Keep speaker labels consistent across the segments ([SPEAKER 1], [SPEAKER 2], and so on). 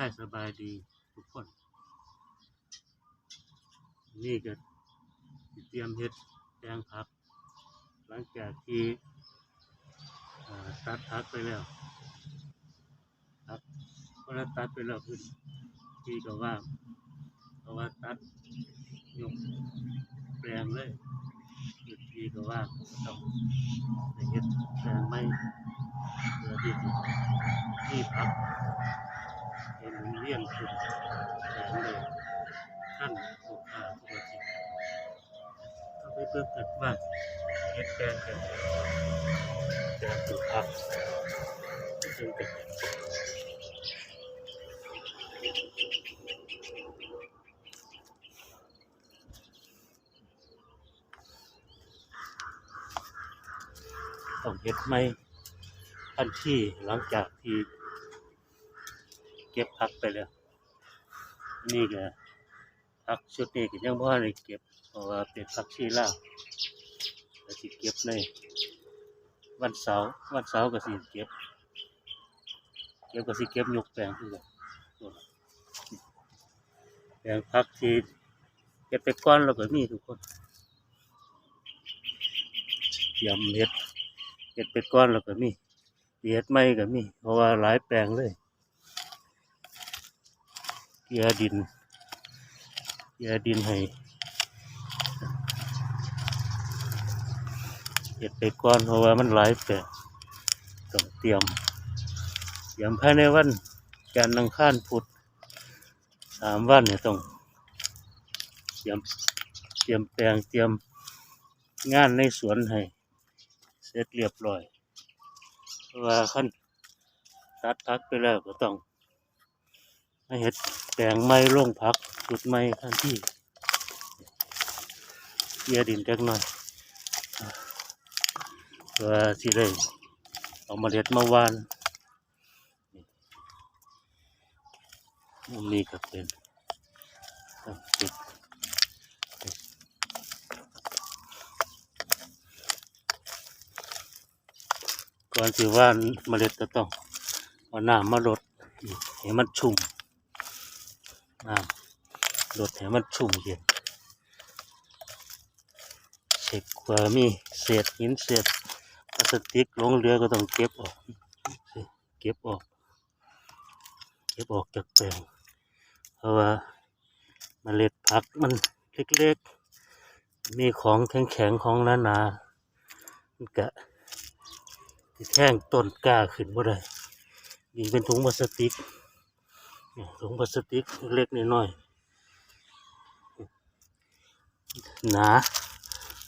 [SPEAKER 1] ายสบายดีทุกคน นี่ก็เตรียมเฮ็ดแตงผัก หลังจากที่ตัดผักไปแล้วครับพอเราตัดไปแล้วขึ้นพี่ก็ว่าเพราะว่าตัดยกแปลงเลยคือพี่ก็ว่าต้องเฮ็ดแปลงไม่เพื่อที่ที่พัก เป็นเวียนคุณแสนเดชท่านสุขาสุขจิตก็ไปเพื่อเกิดว่าเหตุการณ์กิดจะสุขภาพจึงเกิดต้องเห็ดไหมทันที่หลังจากที่ เก็บผักไปแล้วนี่ก็ผักชุดนี้ก็ยังบ่ทันได้เก็บเพราะว่าเป็นผักชีลาก็สิเก็บในวันเสาร์วันเสาร์ก็สิเก็บ เก็บก็สิเก็บยกแปลงคือกันแปลงผักที่เก็บไปก่อนแล้วก็มีทุกคนเตรียมเฮ็ดเห็ดเป็ดก้อนแล้วก็มีเห็ดไม่ก็มีเพราะว่าหลายแปลงเลย เกียดิน เกียดินให้เห็ดเป็ดก้อนเพราะว่ามันหลายแปลงต้องเตรียมเตรียมภายในวันจันทร์อังคารพุธสามวันเนี่ยต้องเตรียมเตรียมแปลงเตรียมงานในสวนให้เสร็จเรียบร้อยเพราะว่าขั้นตัดพักไปแล้วก็ต้องมาเห็ด แปลงไม้ลงพักจุดไม้ทันที่เกียดินจักหน่อยเพื่อสิได้เอาเมาเล็ดมาวานมุมนี้ก็เป็นก่อนที่ว่านเมล็ดก็ต้องเอาน้ำมาลดให้มันชุ่ม น้ำลดให้มันชุ่มเย็นเช็คว่ามีเศษหินเศษพลาสติกหลงเหลือก็ต้องเก็บออก เก็บออก เก็บออกจากแปลงเพราะว่าเมล็ดผักมันเล็กๆ มีของแข็งๆ ของหนาๆมันกะที่แท่งต้นกล้าขึ้นบ่ได้ยิ่งเป็นถุงพลาสติก ถุงพลาสติกเล็กน้อยหนา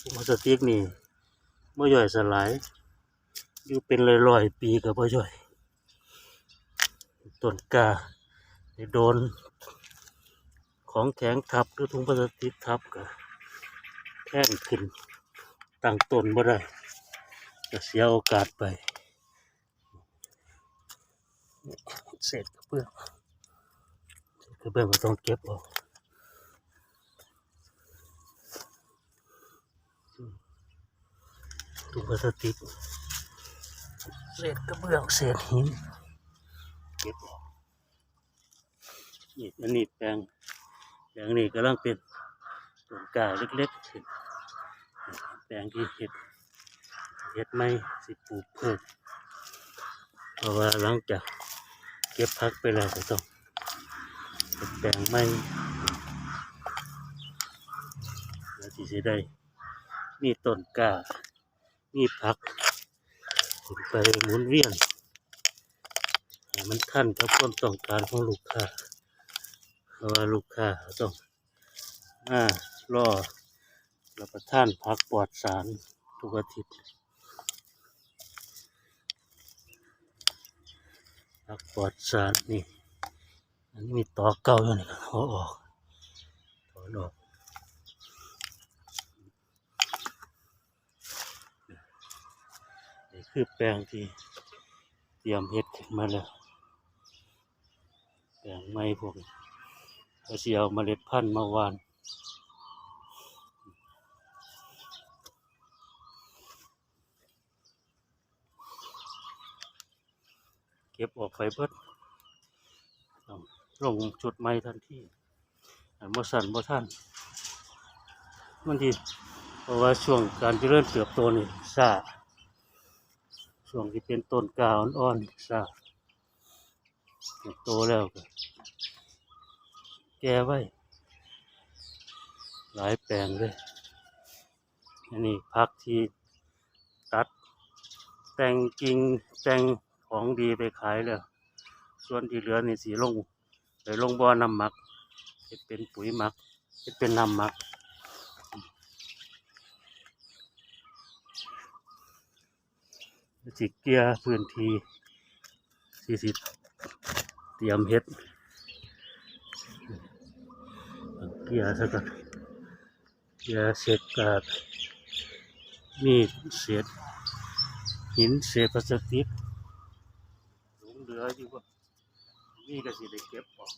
[SPEAKER 1] ถุงพลาสติกนี่เมื่อย่อยสลาย อยู่เป็นร้อยๆปีกับบ่ย่อยต้นกาโดน ของแข็งทับหรือถุงพลาสติกทับก็แท่งขึ้นตั้งต้นบ่ได้จะเสียโอกาสไปเศษกระเบื้อ กระเบื้องก็ต้องเก็บออกถุงพลาสติกเศษกระเบื้องเศษหินเก็บออกนี่อันนี้แปลงแปลงนี้กำลังเป็นต้นกาเล็กๆขึ้นแปลงที่เห็ดเฮ็ดไม่สิปลูกเพิ่มเพราะว่าหลังจากเก็บพักไปแล้วก็ต้อง แปลงไม่แล้วที่สิได้ มีต้นกล้ามีผักไปหมุนเวียนมันทันกับความต้องการของลูกค้าเพราะว่าลูกค้าต้องมารอรับประทานผักปลอดสารทุกอาทิตย์ผักปลอดสารนี่ อันนี้มีตอเก่าอยู่นี่ก็เอออกถอนออกนี่คือแปลงที่เตรียมเฮ็ดขึ้นมาแล้วแปลงไม้พวกเขาสิเอาเมล็ดพันธุ์มาวานเก็บออกไปเบิดต้อง ลงจุดไม้ทันทีอันบสั่นบ่ท่านมันดีเพราะว่าช่วงการเจริญเติบโตนี่ช้าช่วงที่เป็นต้นกาอ่อนๆช้าโตแล้วก็แก่ไว้ หลายแปลงเลยอันนี้พักที่ตัด แต่งกิ่งแต่งของดีไปขายแล้ว ส่วนที่เหลือนี่สีลง ไปลงบ่อน้ำหมักจะเป็นปุ๋ยหมักจะเป็นน้ำหมักสิเกียพื้นที่ที่สิเตรียมเฮ็ดเกียร์ซะก่อนเกียเสร็จก็มีเศษหินเศษพลาสติกหลงเหลืออยู่ว่า นี่ก็สิได้เก็บออก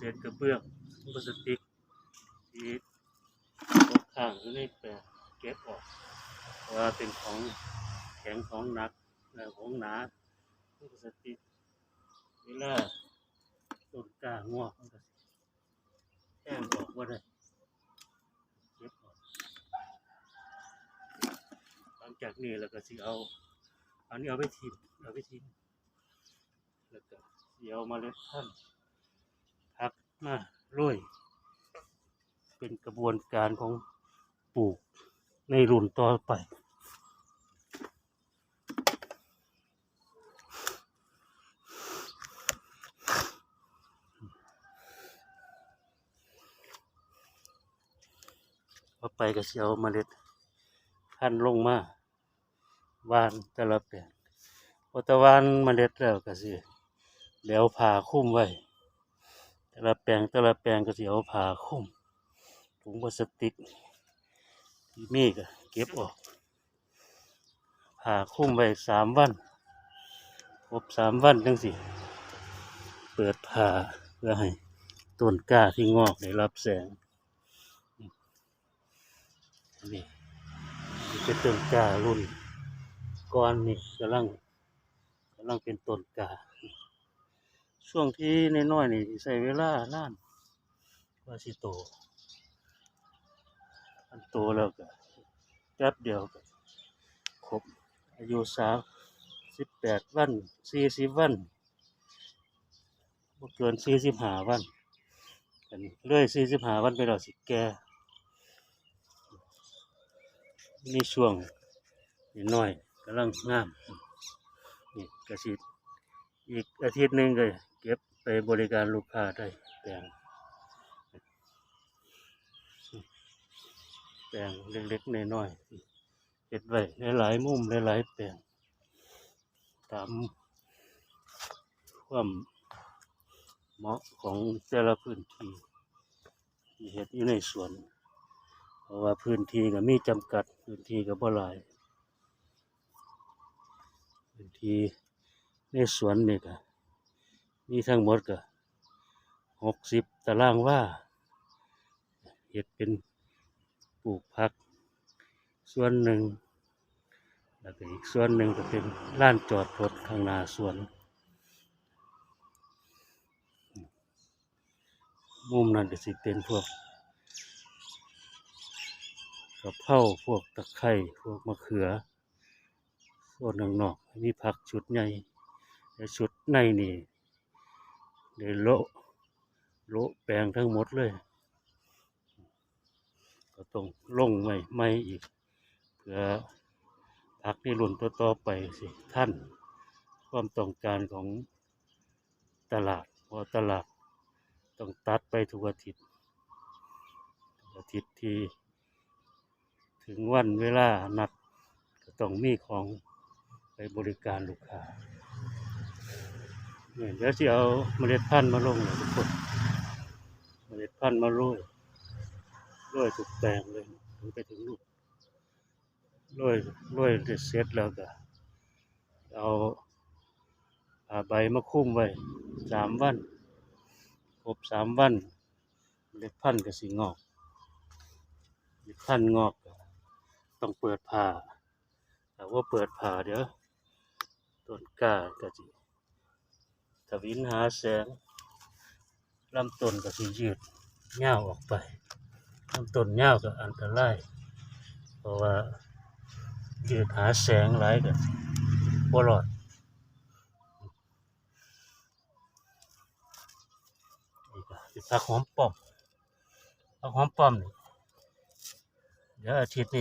[SPEAKER 1] เศษกระเบื้องพลาสติกที่ตกข้างอยู่ในแปลเก็บออกเพราะว่าเป็นของแข็งของหนักของหนาพลาสติกเวลาต้นกล้างอกมันแห้งออกว่าได้เก็บออกหลังจากนี้แล้วก็สิเอา อันนี้เอาไปทิ้งเอาไปทิ้งแล้วก็เดี๋ยวมาเล็ดพัน มาโรยเป็นกระบวนการของปลูกในรุ่นต่อไป ต่อไปก็เสิเอาเมล็ดพันลงมาวานแต่ละแปลงพอตะวันเมล็ดแล้วก็สิแล้วผ่าคุ้มไว้ แต่ละแปลงแต่ละแปลงก็เสิเอาผ่าคุ้มถุงพลาสติกที่มีก็เก็บออกผ่าคุ้มไว้สามวันครบสามวันจังสิเปิดผ่าเพื่อให้ต้นกล้าที่งอกได้รับแสงนนี้นี่เป็นต้นกล้ารุ่นก้อนนี่กำลังกำลังเป็นต้นกล้า ช่วงที่น้อยๆนี่ใช้เวลานานกว่าสิโตอันโตแล้วก็แป๊บเดียวก็ครบอายุสามสิบแปดวันสี่สิบวันบ่เกินสี่สิบห้าวันกันเรื่อยสี่สิบห้าวันไปแล้วสิแกมีช่วงนิดหน่อยกำลังงามนี่กระสิอีกอาทิตย์หนึ่งเก็บไป บริการลูกค้าได้แปลงแปลงเล็กๆน้อยๆเก็บไว้หลายๆมุมหลายๆแปลงตามความเหมาะของแต่ละพื้นที่ที่เฮ็ดอยู่ในสวน เพราะว่าพื้นที่ก็มีจำกัดพื้นที่ก็บ่หลายพื้นที่ในสวนนี่ก็ มีทั้งหมดก็หกสิบตารางว่าเฮ็ดเป็นปลูกผัก ส่วนหนึ่ง แล้วก็อีกส่วนหนึ่งก็เป็นลานจอดรถข้างหน้าสวน มุมนั้นก็สิเป็นพวกกระเพราพวกตะไคร้พวกมะเขือ ส่วนหนอกๆมีผักชุดใหญ่แต่ชุดในนี่ ได้โละโละแปลงทั้งหมดเลย ก็ต้องลงใหม่ใหม่อีก เพื่อผักในรุ่นต่อๆไปสิท่าน ความต้องการของตลาดเพราะตลาดต้องตัดไปทุกอาทิตย์ทุกอาทิตย์ที่ ถึงวันเวลานัดก็ต้องมีของไปบริการลูกค้า เนี่ยเดี๋ยวจะเอาเมล็ดพันธุ์มาลงเลยทุกคนเมล็ดพันธุ์มาโรยโรยทุกแปลงเลยถึงไปถึงลูกโรยโรยเสร็จแล้วก็เอาผ้าใบมาคุ้มไว้สามวันครบสามวันเมล็ดพันธุ์ก็สิงอกเมล็ดพันธุ์งอกต้องเปิดผ่าแต่ว่าเปิดผ่าเดี๋ยวต้นกล้าก็สิ ทวินหาแสงลำต้นก็สิยืดเง่าออกไปลำต้นเง่าวก็อันตรายเพราะว่ายืดหาแสงหลายก็บ่รอดนี่ก็สิผักหอมป้อมผักหอมป้อมนี่เดี๋ยวอาทิตย์นี้